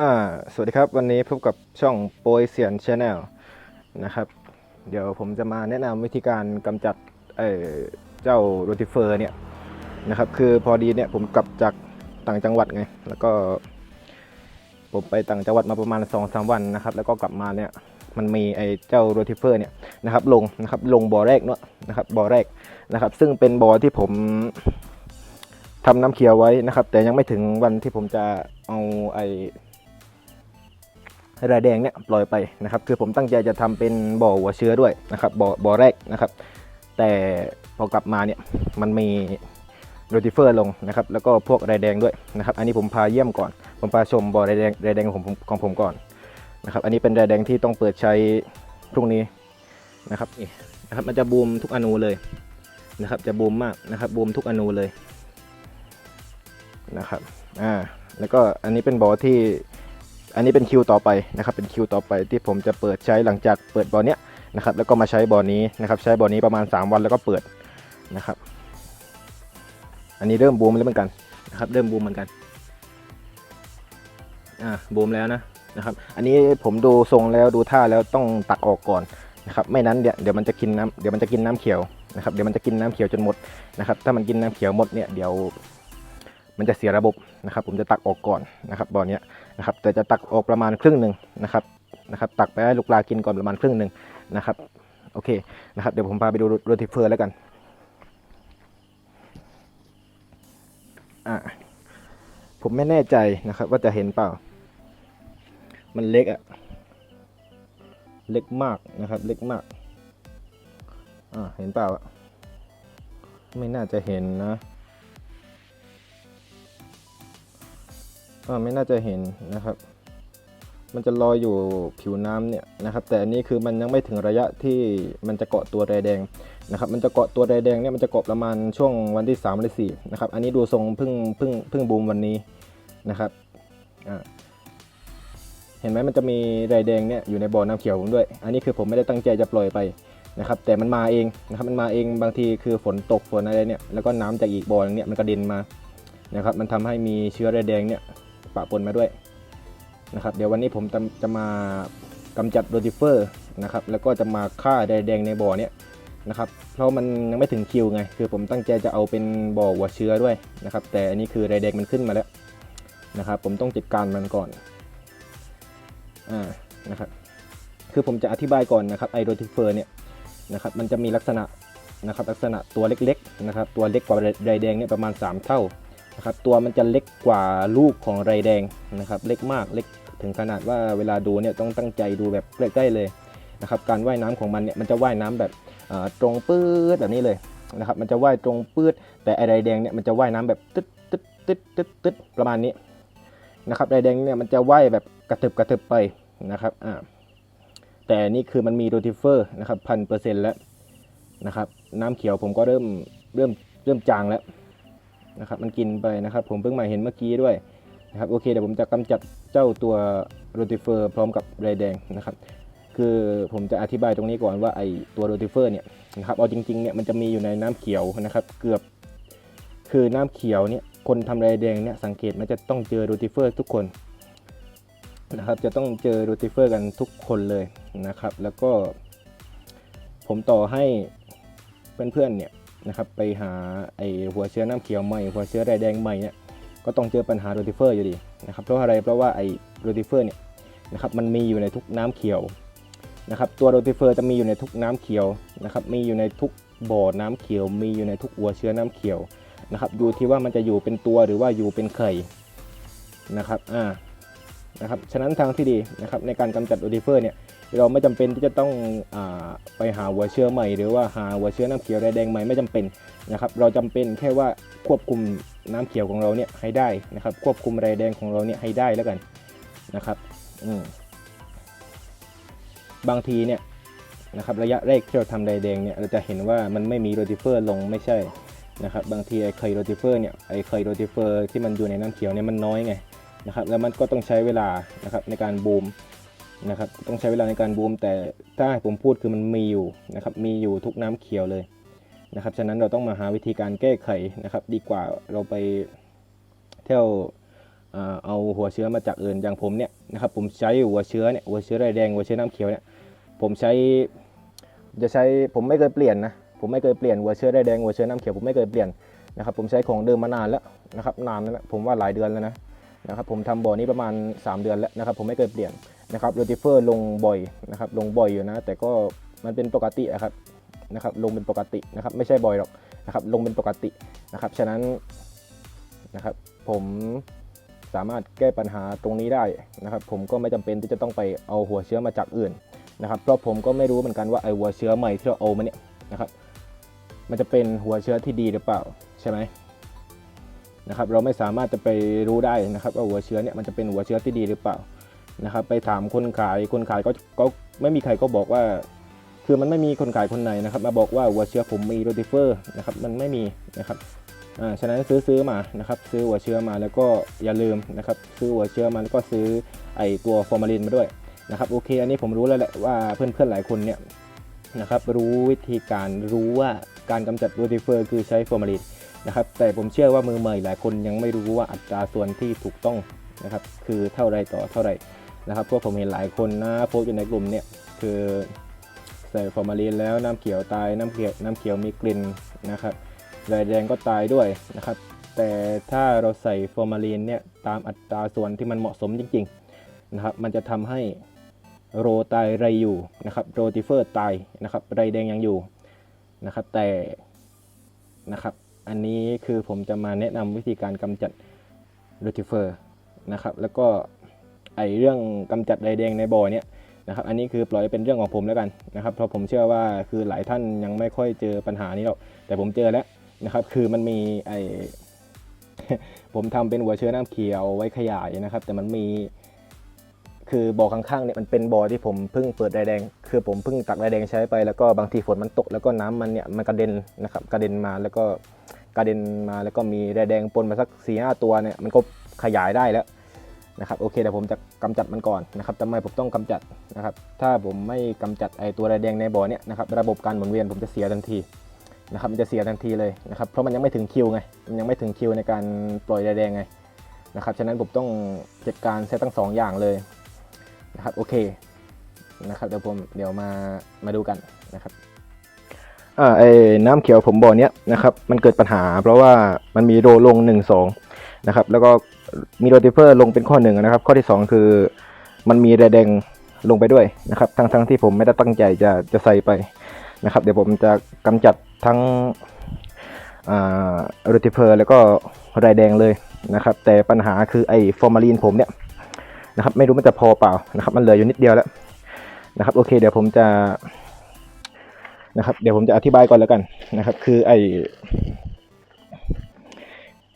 อ่าสวัสดีครับวันนี้พบกับช่องโปยเซียนชาแนลนะครับ เดี๋ยวผมจะมาแนะนำวิธีการกำจัดเเจ้าโรติเฟอร์เนี่ยนะครับ คือพอดีเนี่ยผมกลับจากต่างจังหวัดไง แล้วก็ ผมไปต่างจังหวัดมาประมาณ2อสวันนะครับ แล้วก็กลับมาเนี่ยมันมีไอ้เจ้าโรติเฟอร์เนี่ยนะครับ ลงนะครับลงบ่อแรกเนาะนะครับบ่อแรกนะครับ ซึ่งเป็นบ่อที่ผมทำน้ำเขียวไว้นะครับ แต่ยังไม่ถึงวันที่ผมจะเอาไอ้ รายแดงเนี่ยปล่อยไปนะครับ คือผมตั้งใจจะทำเป็นบ่อหัวเชื้อด้วยนะครับบ่อบ่อแรกนะครับ แต่พอกลับมาเนี่ยมันมีโรติเฟอร์ลงนะครับแล้วก็พวกรายแดงด้วยนะครับอันนี้ผมพาเยี่ยมก่อน ผมพาชมบ่อรายแดงรายแดงของผมของผมก่อนนะครับอันนี้เป็นรายแดงที่ต้องเปิดใช้พรุ่งนี้นะครับนี่นะครับมันจะบูมทุกอนูเลยนะครับจะบูมมากนะครับบูมทุกอนูเลยนะครับอ่าแล้วก็อันนี้เป็นบ่อที่ อันนี้เป็นคิวต่อไปนะครับเป็นคิวต่อไปที่ผมจะเปิดใช้หลังจากเปิดบอลเนี้ยนะครับแล้วก็มาใช้บอลนี้นะครับใช้บอลนี้ประมาณ 3 วันแล้วก็เปิดนะครับ อันนี้เริ่มบูมแล้วเหมือนกันนะครับเริ่มบูมเหมือนกันอ่าบูมแล้วนะนะครับอันนี้ผมดูทรงแล้วดูท่าแล้วต้องตักออกก่อนนะครับไม่นั้นเดี๋ยวเดี๋ยวมันจะกินน้ำเดี๋ยวมันจะกินน้ำเขียวนะครับเดี๋ยวมันจะกินน้ำเขียวจนหมดนะครับถ้ามันกินน้ำเขียวหมดเนี่ยเดี๋ยว มันจะเสียระบบนะครับ ผมจะตักออกก่อนนะครับบอลเนี้ยนะครับแต่จะตักออกประมาณครึ่งหนึ่งนะครับนะครับ ตักไปให้ลูกปลากินก่อนประมาณครึ่งหนึ่งนะครับโอเคนะครับเดี๋ยวผมพาไปดูโรติเฟอร์แล้วกันอะผมไม่แน่ใจนะครับ ว่าจะเห็นเปล่า มันเล็กอะเล็กมากนะครับ เล็กมากอ่าเห็นเปล่าอะไม่น่าจะเห็นนะ ไม่น่าจะเห็นนะครับ มันจะลอยอยู่ผิวน้ำเนี่ยนะครับ แต่อันนี้คือมันยังไม่ถึงระยะที่มันจะเกาะตัวแรแดงนะครับ มันจะเกาะตัวแรแดงเนี่ยมันจะเกาะประมาณช่วงวันที่3หรือ4นะครับ อันนี้ดูทรงเพิ่งเพิ่งเพิ่งบูมวันนี้นะครับอ่าเห็นไหมมันจะมีไรแดงเนี่ยอยู่ในบ่อน้ำเขียวผมด้วย อันนี้คือผมไม่ได้ตั้งใจจะปล่อยไปนะครับ แต่มันมาเองนะครับ มันมาเองบางทีคือฝนตกฝนอะไรเนี่ย แล้วก็น้ำจากอีกบ่อนึงเนี่ยมันกระเด็นมานะครับ มันทำให้มีเชื้อไรแดงเนี่ย ปะปนมาด้วยนะครับเดี๋ยววันนี้ผมจะจะมากำจัดโรติเฟอร์นะครับแล้วก็จะมาฆ่าแดงแดงในบ่อเนี้ยนะครับเพราะมันยังไม่ถึงคิวไง คือผมตั้งใจจะเอาเป็นบ่อหัวเชื้อด้วยนะครับ แต่อันนี้คือแดงแดงมันขึ้นมาแล้วนะครับ ผมต้องจัดการมันก่อนอ่านะครับคือผมจะอธิบายก่อนนะครับไอโรติเฟอร์เนี่ยนะครับมันจะมีลักษณะนะครับลักษณะตัวเล็กๆนะครับตัวเล็กกว่าแดงแดงเนี่ยประมาณ 3 เท่า นะครับตัวมันจะเล็กกว่าลูกของไรแดงนะครับเล็กมากเล็กถึงขนาดว่าเวลาดูเนี่ยต้องตั้งใจดูแบบใกล้ๆเลยนะครับการว่ายน้ำของมันเนี่ยมันจะว่ายน้ำแบบตรงปื๊ดแบบนี้เลยนะครับมันจะว่ายตรงปื๊ดแต่ไอไรแดงเนี่ยมันจะว่ายน้ำแบบตึ๊ดตึ๊ดตึ๊ดตึ๊ดตึ๊ดประมาณนี้นะครับไรแดงเนี่ยมันจะว่ายแบบกระตึบกระตึบไปนะครับอ่าแต่นี่คือมันมีโรติเฟอร์นะครับพันเปอร์เซ็นต์แล้วนะครับน้ำเขียวผมก็เริ่มเริ่มเริ่มจางแล้ว นะครับมันกินไปนะครับ ผมเพิ่งมาเห็นเมื่อกี้ด้วยนะครับโอเคเดี๋ยวผมจะกำจัดเจ้าตัวโรติเฟอร์พร้อมกับไรแดงนะครับคือผมจะอธิบายตรงนี้ก่อนว่าไอตัวโรติเฟอร์เนี่ยนะครับเอาจริงๆเนี่ยมันจะมีอยู่ในน้ำเขียวนะครับเกือบคือน้ำเขียวเนี่ยคนทำไรแดงเนี่ยสังเกตมันจะต้องเจอโรติเฟอร์ทุกคนนะครับจะต้องเจอโรติเฟอร์กันทุกคนเลยนะครับ แล้วก็ผมต่อให้เพื่อนๆเนี่ย นะครับไปหาไอหัวเชื้อน้ำเขียวใหม่หัวเชื้อแดแดงใหม่เนี่ยก็ต้องเจอปัญหาโรติเฟอร์อยู่ดีนะครับเพราะอะไรเพราะว่าไอโรติเฟอร์เนี่ยนะครับมันมีอยู่ในทุกน้ำเขียวนะครับตัวโรติเฟอร์จะมีอยู่ในทุกน้ำเขียวนะครับมีอยู่ในทุกบ่อน้ำเขียว มีอยู่ในทุกหัวเชื้อน้ำเขียวนะครับดูที่ว่ามันจะอยู่เป็นตัวหรือว่าอยู่เป็นไข่นะครับอ่านะครับฉะนั้นทางที่ดีนะครับในการกำจัดโรติเฟอร์เนี่ย เราไม่จำเป็นที่จะต้องอไปหาหัวเชื้อใหม่ หรือว่าหาหัวเชื้อน้ำเขียวแดงใหม่ไม่จำเป็นนะครับ เราจำเป็นแค่ว่าควบคุมน้ำเขียวของเราเนี่ยให้ได้นะครับ ควบคุมไรแดงของเราเนี่ยให้ได้แล้วกันนะครับอืบางทีเนี่ยนะครับระยะแรกที่เราทำไรแดงเนี่ยเราจะเห็นว่ามันไม่มีโรติเฟอร์ลงไม่ใช่นะครับบางทีไอ้ไข่โรติเฟอร์เนี่ยไอ้ไข่โรติเฟอร์ที่มันอยู่ในน้ำเขียวเนี่ยมันน้อยไงนะครับแล้วมันก็ต้องใช้เวลานะครับในการบูม นะครับต้องใช้เวลาในการบูมแต่ถ้าผมพูดคือมันมีอยู่นะครับมีอยู่ทุกน้ำเขียวเลยนะครับฉะนั้นเราต้องมาหาวิธีการแก้ไขนะครับ ดีกว่าเราไปเที่ยวเอาหัวเชื้อมาจากอื่นอย่างผมเนี่ยนะครับผมใช้หัวเชื้อเนี่ยหัวเชื้อไรแดงหัวเชื้อน้ำเขียวเนี่ยผมใช้จะใช้ผมไม่เคยเปลี่ยนนะผมไม่เคยเปลี่ยนหัวเชื้อไรแดงหัวเชื้อน้ำเขียวผมไม่เคยเปลี่ยนนะครับผมใช้ของเดิมมานานแล้วนะครับนานแล้วนะผมว่าหลายเดือนแล้วนะ นะครับผมทำบ่อนี้ประมาณ 3 เดือนแล้วนะครับผมไม่เคยเปลี่ยนนะครับโรติเฟอร์ลงบ่อยนะครับลงบ่อยอยู่นะ แต่ก็มันเป็นปกติอะครับนะครับลงเป็นปกตินะครับไม่ใช่บ่อยหรอกนะครับลงเป็นปกตินะครับฉะนั้นนะครับผมสามารถแก้ปัญหาตรงนี้ได้นะครับผมก็ไม่จำเป็นที่จะต้องไปเอาหัวเชื้อมาจากอื่นนะครับเพราะผมก็ไม่รู้เหมือนกันว่าไอ้หัวเชื้อใหม่ที่เราเอามาเนี่ยนะครับมันจะเป็นหัวเชื้อที่ดีหรือเปล่าใช่ไหม นะครับเราไม่สามารถจะไปรู้ได้นะครับว่าหัวเชื้อเนี่ยมันจะเป็นหัวเชื้อที่ดีหรือเปล่านะครับไปถามคนขายคนขายก็ก็ไม่มีใครก็บอกว่า คือมันไม่มีคนขายคนไหนนะครับ มาบอกว่าหัวเชื้อผมมีโรติเฟอร์นะครับมันไม่มีนะครับอ่าฉะนั้นซื้อซื้อมานะครับซื้อหัวเชื้อมาแล้วก็อย่าลืมนะครับซื้อหัวเชื้อมาแล้วก็ซื้อไอตัวฟอร์มาลินมาด้วยนะครับโอเค อันนี้ผมรู้แล้วแหละว่าเพื่อนๆหลายคนเนี่ยนะครับรู้วิธีการรู้ว่า การกำจัดโรติเฟอร์คือใช้ฟอร์มาลินนะครับแต่ผมเชื่อว่ามือใหม่หลายคนยังไม่รู้ว่าอัตราส่วนที่ถูกต้องนะครับคือเท่าไรต่อเท่าไรนะครับเพราะผมเห็นหลายคนนะโพสต์อยู่ในกลุ่มเนี่ยคือใส่ฟอร์มาลีนแล้วน้ำเขียวตายน้ำเขียวน้ำเขียวมีกลิ่นนะครับรายแดงก็ตายด้วยนะครับแต่ถ้าเราใส่ฟอร์มาลีนเนี่ยตามอัตราส่วนที่มันเหมาะสมจริงๆนะครับมันจะทำให้โรตายไรอยู่นะครับโรติเฟอร์ตายนะครับไรแดงยังอยู่ นะครับแต่นะครับอันนี้คือผมจะมาแนะนำวิธีการกำจัดโรติเฟอร์นะครับแล้วก็ไอเรื่องกำจัดไรแดงในบ่อเนี่ยนะครับอันนี้คือปล่อยเป็นเรื่องของผมแล้วกันนะครับเพราะผมเชื่อว่าคือหลายท่านยังไม่ค่อยเจอปัญหานี้หรอกแต่ผมเจอแล้วนะครับคือมันมีไอผมทำเป็นหัวเชื้อน้ำเขียวไว้ขยายนะครับ แต่มันมี คือบ่อข้างๆเนี่ยมันเป็นบ่อที่ผมเพิ่งเปิดรแดง คือผมเพิ่งตักรแดงใช้ไปแล้วก็บางทีฝนมันตกแล้วก็น้ำมันเนี่ยมันกระเด็นนะครับกระเด็นมาแล้วก็กระเด็นมาแล้วก็มีรแดงปนมาสักสี่ห้าตัวเนี่ยมันก็ขยายได้แล้วนะครับโอเคเดี๋ยวผมจะกำจัดมันก่อนนะครับทำไมผมต้องกำจัดนะครับถ้าผมไม่กำจัดไอตัวไรแดงในบ่อเนี่ยนะครับระบบการหมุนเวียนผมจะเสียทันทีนะครับมันจะเสียทันทีเลยนะครับเพราะมันยังไม่ถึงคิวไงมันยังไม่ถึงคิวในการปล่อยไรแดงไงนะครับฉะนั้นผมต้องจัดการเซตทั้งสองอย่างเลย นะครับโอเคนะครับเดี๋ยวผมเดี๋ยวมามาดูกันนะครับอ่าไอ้น้ำเขียวผมบ่อเนี้ยนะครับมันเกิดปัญหา เพราะว่ามันมีโรลง 1 2นะครับแล้วก็มีโรติเฟอร์ลงเป็นข้อหนึ่งนะครับ ข้อที่ 2 คือมันมีแรแดงลงไปด้วยนะครับ ทั้งทั้งที่ผมไม่ได้ตั้งใจจะจะใส่ไปนะครับ เดี๋ยวผมจะกำจัดทั้งโรติเฟอร์แล้วก็ไรแดงเลยนะครับ แต่ปัญหาคือไอ้ฟอร์มาลีนผมเนี่ย นะครับ ไม่รู้มันจะพอเปล่านะครับ มันเหลืออยู่นิดเดียวแล้วนะครับโอเค เดี๋ยวผมจะนะครับเดี๋ยวผมจะอธิบายก่อนแล้วกันนะครับ คือไอ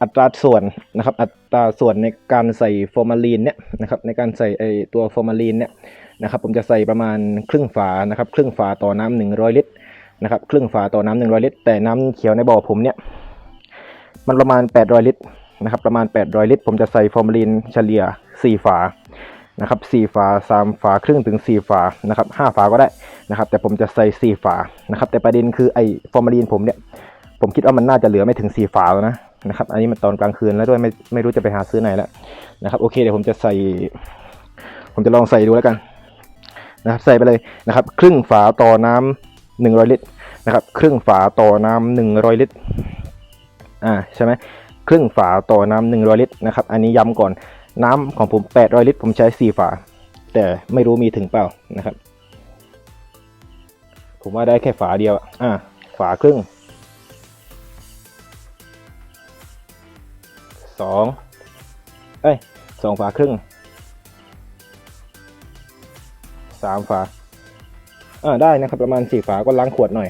อัตราส่วนนะครับ อัตราส่วนในการใส่ฟอร์มาลีนเนี่ยนะครับในการใส่ไอตัวฟอร์มาลีนเนี่ยนะครับผมจะใส่ประมาณครึ่งฝานะครับ ครึ่งฝาต่อน้ำหนึ่งร้อยลิตรนะครับ ครึ่งฝาต่อน้ำหนึ่งร้อยลิตร แต่น้ำเขียวในบ่อผมเนี่ย มันประมาณ800ลิตร นะครับประมาณ 800 ลิตร ผมจะใส่ฟอร์มาลีนเฉลี่ย 4 ฝานะครับ4ฝา 3 ฝาครึ่งถึง 4 ฝานะครับ5ฝาก็ได้นะครับแต่ผมจะใส่ 4 ฝานะครับแต่ประเด็นคือไอ้ฟอร์มาลีนผมเนี่ยผมคิดว่ามันน่าจะเหลือไม่ถึง 4 ฝาแล้วนะนะครับอันนี้มันตอนกลางคืนแล้วด้วยไม่ไม่รู้จะไปหาซื้อไหนแล้วนะครับโอเคเดี๋ยวผมจะใส่ ผมจะลองใส่ดูแล้วกันนะครับใส่ไปเลยนะครับครึ่งฝาต่อน้ำหนึ่งร้อยลิตรนะครับครึ่งฝาต่อน้ำหนึ่งร้อยลิตรอ่าใช่ไหม ครึ่งฝาต่อน้ำหนึ่งร้อยลิตรนะครับ อันนี้ย้ำก่อนน้ำของผมแปดร้อยลิตร ผมใช้สี่ฝา แต่ไม่รู้มีถึงเปล่านะครับ ผมว่าได้แค่ฝาเดียวอะอ่าฝาครึ่งสองเอ้ยสองฝาครึ่งสามฝาอ่าได้นะครับประมาณสี่ฝาก็ล้างขวดหน่อย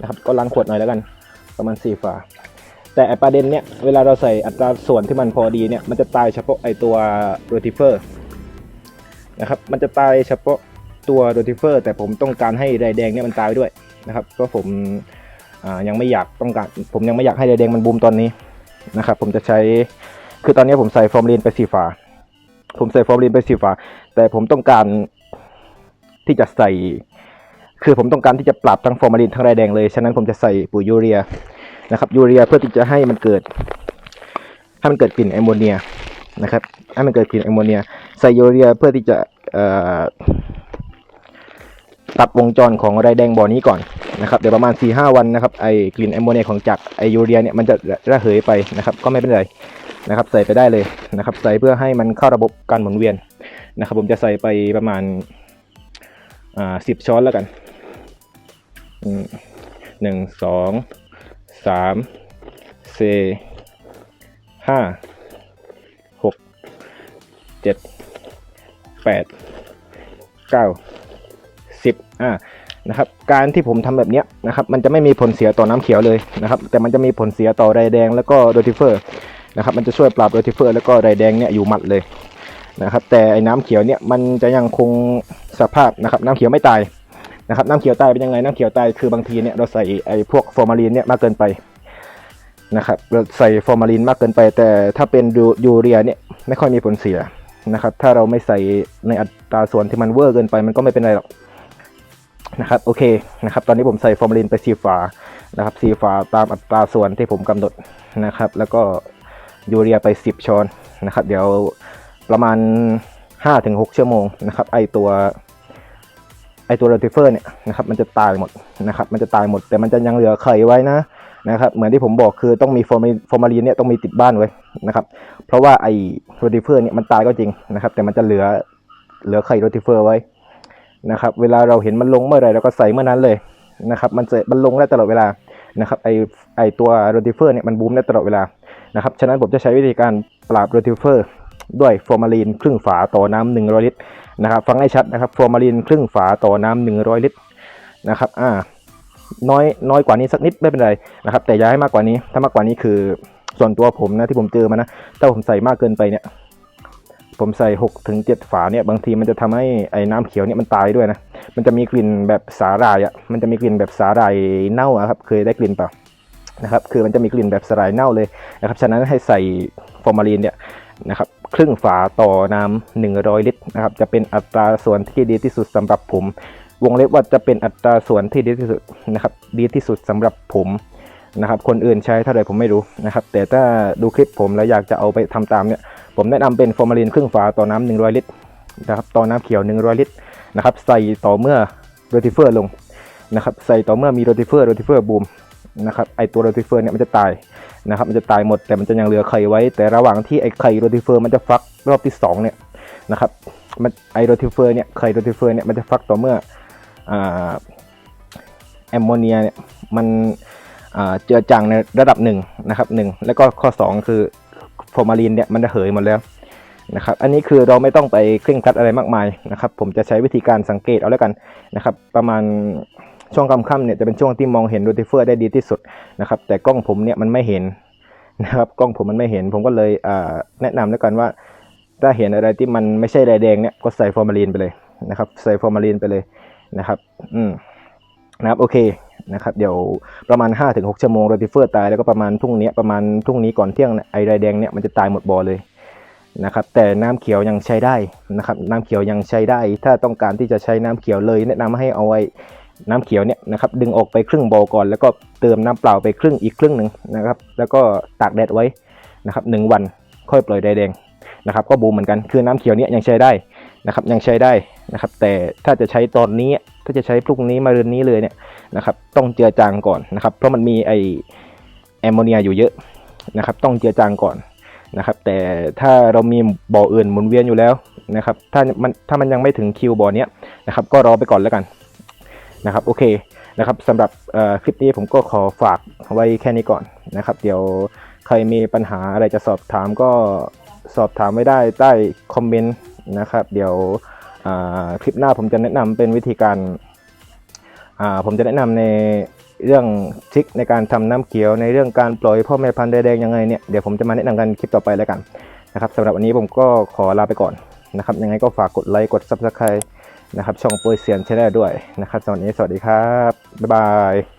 นะครับ ก็ล้างขวดหน่อยแล้วกัน ประมาณสี่ฝา แต่ประเด็นเนี้ยเวลาเราใส่อัตราส่วนที่มันพอดีเนี่ยมันจะตายเฉพาะไอตัวโรติเฟอร์นะครับมันจะตายเฉพาะตัวโรติเฟอร์ แต่ผมต้องการให้ไรแดงเนี่ยมันตายด้วยนะครับเพราะผมยังไม่อยากต้องการผมยังไม่อยากให้ไรแดงมันบูมตอนนี้นะครับผมจะใช้คือตอนนี้ผมใส่ฟอร์มลีนไปสีฝา ผมใส่ฟอร์มลีนไปสีฝา แต่ผมต้องการที่จะใส่ คือผมต้องการที่จะปรับทั้งฟอร์มาลีนทั้งไรแดงเลย ฉะนั้นผมจะใส่ปุ๋ยยูเรีย นะครับยูเรียเพื่อที่จะให้มันเกิดให้มันเกิดกลิ่นแอมโมเนียนะครับให้มันเกิดกลิ่นแอมโมเนียใส่ยูเรียเพื่อที่จะตัดวงจรของไรแดงบ่อนี้ก่อนนะครับเดี๋ยวประมาณ 4-5 วันนะครับไอกลิ่นแอมโมเนียของจากไอยูเรียเนี่ยมันจะระเหยไปนะครับ ก็ไม่เป็นไรนะครับใส่ไปได้เลยนะครับ ใส่เพื่อให้มันเข้าระบบการหมุนเวียนนะครับ ผมจะใส่ไปประมาณอ่าสิบช้อนแล้วกันหนึ่งสอง สามสี่ห้าหกเจ็ดแปดเก้าสิบอ่านะครับการที่ผมทำแบบเนี้ยนะครับมันจะไม่มีผลเสียต่อน้ำเขียวเลยนะครับแต่มันจะมีผลเสียต่อไรแดงแล้วก็โดทิเฟอร์นะครับมันจะช่วยปราบโดทิเฟอร์แล้วก็ไรแดงเนี่ยอยู่หมัดเลยนะครับแต่ไอ้น้ำเขียวเนี่ยมันจะยังคงสภาพนะครับน้ำเขียวไม่ตาย นะครับน้ำเขียวตายเป็นยังไงน้ำเขียวตายคือบางทีเนี่ยเราใส่ไอ้พวกฟอร์มาลีนเนี่ยมากเกินไปนะครับเราใส่ฟอร์มาลินมากเกินไป แต่ถ้าเป็นยูยูเรียเนี่ยไม่ค่อยมีผลเสียนะครับ ถ้าเราไม่ใส่ในอัตราส่วนที่มันเวอร์เกินไปมันก็ไม่เป็นไรหรอกนะครับโอเคนะครับตอนนี้ผมใส่ฟอร์มาลินไปสีฝานะครับสีฝาตามอัตราส่วนที่ผมกำหนดนะครับ แล้วก็ยูเรียไป 10 ช้อนนะครับ เดี๋ยวประมาณ 5-6 ชั่วโมงนะครับไอตัว ไอตัวโรติเฟอร์เนี่ยนะครับมันจะตายหมดนะครับมันจะตายหมด แต่มันจะยังเหลือไข่ไว้นะนะครับเหมือนที่ผมบอกคือต้องมีฟอร์มาฟอร์มาลีนเนี่ยต้องมีติดบ้านไว้นะครับเพราะว่าไอโรติเฟอร์เนี่ยมันตายก็จริงนะครับแต่มันจะเหลือเหลือไข่โรติเฟอร์ไว้นะครับเวลาเราเห็นมันลงเมื่อไรเราก็ใส่เมื่อนั้นเลยนะครับมันจะมันลงได้ตลอดเวลานะครับไอไอตัวโรติเฟอร์เนี่ยมันบูมได้ตลอดเวลานะครับฉะนั้นผมจะใช้วิธีการปราบโรติเฟอร์ด้วยฟอร์มาลีนครึ่งฝาต่อน้ำหนึ่งร้อยลิตร นะครับฟังให้ชัดนะครับฟอร์มาลีนครึ่งฝาต่อน้ำหนึ่งร้อยลิตรนะครับอ่าน้อยน้อยกว่านี้สักนิดไม่เป็นไรนะครับ แต่อย่าให้มากกว่านี้ ถ้ามากกว่านี้คือส่วนตัวผมนะที่ผมเจอมานะถ้าผมใส่มากเกินไปเนี่ย ผมใส่6ถึง7ฝาเนี่ยบางทีมันจะทำให้ไอ้น้ำเขียวเนี่ยมันตายด้วยนะมันจะมีกลิ่นแบบสาหร่ายอะมันจะมีกลิ่นแบบสาหร่ายเน่าครับ เคยได้กลิ่นเปล่านะครับคือมันจะมีกลิ่นแบบสาหร่ายเน่าเลยนะครับฉะนั้นให้ใส่ฟอร์มาลีนเนี่ยนะครับ ครึ่งฝาต่อน้ำ100 ลิตรนะครับ จะเป็นอัตราส่วนที่ดีที่สุดสำหรับผม วงเล็บว่าจะเป็นอัตราส่วนที่ดีที่สุดนะครับ ดีที่สุดสำหรับผมนะครับ คนอื่นใช้เท่าไหร่ผมไม่รู้นะครับ แต่ถ้าดูคลิปผมแล้วอยากจะเอาไปทำตามเนี่ย ผมแนะนำเป็นฟอร์มาลีนครึ่งฝาต่อน้ำ100 ลิตรนะครับต่อน้ำเขียว 100 ลิตรนะครับ ใส่ต่อเมื่อโรติเฟอร์ลงนะครับ ใส่ต่อเมื่อมีโรติเฟอร์โรติเฟอร์บูมนะครับ ไอตัวโรติเฟอร์เนี่ยมันจะตาย นะครับมันจะตายหมดแต่มันจะยังเหลือไข่ไว้ แต่ระหว่างที่ไอไข่โรติเฟอร์มันจะฟักรอบที่สองเนี่ยนะครับมันไอโรติเฟอร์เนี่ยไข่โรติเฟอร์เนี่ยมันจะฟักต่อเมื่ออแอมโมเนียเนี่ยมันเจือจางในระดับหนึ่งนะครับหนึ่งแล้วก็ข้อ 2 คือฟอร์มาลีนเนี่ยมันจะเหยหมดแล้วนะครับอันนี้คือเราไม่ต้องไปเคร่งครัดอะไรมากมายนะครับผมจะใช้วิธีการสังเกตเอาแล้วกันนะครับประมาณ ช่วงค่ำๆเนี่ยจะเป็นช่วงที่มองเห็นโรติเฟอร์ได้ดีที่สุดนะครับ แต่กล้องผมเนี่ยมันไม่เห็นนะครับกล้องผมมันไม่เห็น ผมก็เลยแนะนำแล้วกันว่าถ้าเห็นอะไรที่มันไม่ใช่แดแดงเนี่ยก็ใส่ฟอร์มาลีนไปเลยนะครับ ใส่ฟอร์มาลีนไปเลยนะครับ อืมนะครับโอเคนะครับเดี๋ยวประมาณ 5-6 ชั่วโมงโรติเฟอร์ตายแล้วก็ประมาณพรุ่งนี้ประมาณพรุ่งนี้ก่อนเที่ยงนี่ยไอไรแดงเนี่ยมันจะตายหมดบ่อเลยนะครับแต่น้ำเขียวยังใช้ได้นะครับ น้ำเขียวยังใช้ได้ ถ้าต้องการที่จะใช้น้ำเขียวเลย แนะนำให้เอาไว้ น้ำเขียวเนี่ยนะครับดึงออกไปครึ่งบ่อก่อน แล้วก็เติมน้ำเปล่าไปครึ่งอีกครึ่งหนึ่งนะครับแล้วก็ตากแดดไว้นะครับหนึ่งวันค่อยปล่อยไรแดงนะครับก็บูมเหมือนกันคือน้ำเขียวเนี่ยยังใช้ได้นะครับยังใช้ได้นะครับแต่ถ้าจะใช้ตอนนี้ถ้าจะใช้พรุ่งนี้มารืนนี้เลยเนี่ยนะครับต้องเจือจางก่อนนะครับเพราะมันมีไอแอมโมเนียอยู่เยอะนะครับต้องเจือจางก่อนนะครับแต่ถ้าเรามีบ่ออื่นหมุนเวียนอยู่แล้วนะครับถ้ามันถ้ามันยังไม่ถึงคิวบ่อเนี้ยนะครับก็รอไปก่อนแล้วกัน นะครับโอเคนะครับสำหรับคลิปนี้ผมก็ขอฝากไว้แค่นี้ก่อนนะครับ เดี๋ยวใครมีปัญหาอะไรจะสอบถามก็สอบถามไว้ได้ใต้คอมเมนต์นะครับ เดี๋ยวคลิปหน้าผมจะแนะนำเป็นวิธีการผมจะแนะนำในเรื่องทริคในการทำน้ำเขียวในเรื่องการปล่อยพ่อแม่พันธุ์แดงๆยังไงเนี่ยเดี๋ยวผมจะมาแนะนำกันคลิปต่อไปแล้วกันนะครับสำหรับวันนี้ผมก็ขอลาไปก่อนนะครับยังไงก็ฝากกดไลค์กด Subscribe นะครับช่องโปรยเซียนชแนลด้วยนะครับตอนนี้สวัสดีครับ บ๊ายบาย